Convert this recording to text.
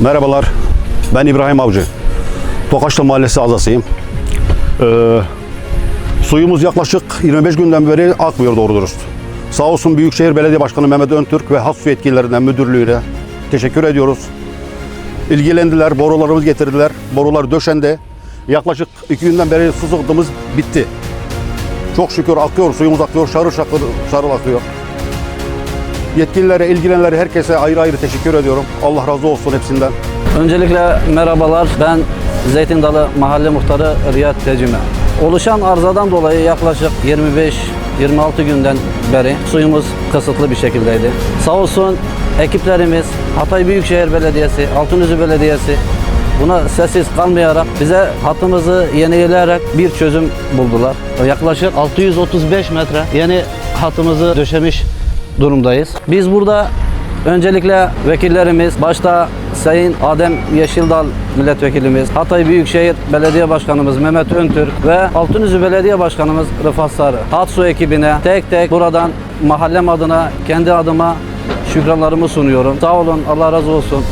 Merhabalar, ben İbrahim Avcı. Tokaçlı Mahallesi azasıyım. Ee, suyumuz yaklaşık 25 günden beri akmıyor doğru dürüst. Sağ olsun Büyükşehir Belediye Başkanı Mehmet Öntürk ve Has Su Yetkililerinden müdürlüğüne teşekkür ediyoruz. İlgilendiler, borularımız getirdiler. Borular döşendi. Yaklaşık iki günden beri su sıkıntımız bitti. Çok şükür akıyor, suyumuz akıyor, şarıl şarıl, akıyor. Yetkililere, ilgilenenlere, herkese ayrı ayrı teşekkür ediyorum. Allah razı olsun hepsinden. Öncelikle merhabalar. Ben Zeytin Dalı Mahalle Muhtarı Riyad Tecime. Oluşan arızadan dolayı yaklaşık 25-26 günden beri suyumuz kısıtlı bir şekildeydi. Sağ olsun ekiplerimiz Hatay Büyükşehir Belediyesi, Altınözü Belediyesi buna sessiz kalmayarak bize hattımızı yenileyerek bir çözüm buldular. Yaklaşık 635 metre yeni hattımızı döşemiş durumdayız. Biz burada öncelikle vekillerimiz başta Sayın Adem Yeşildal milletvekilimiz, Hatay Büyükşehir Belediye Başkanımız Mehmet Öntürk ve Altınüzü Belediye Başkanımız Rıfat Sarı. Hatsu ekibine tek tek buradan mahallem adına, kendi adıma şükranlarımı sunuyorum. Sağ olun, Allah razı olsun.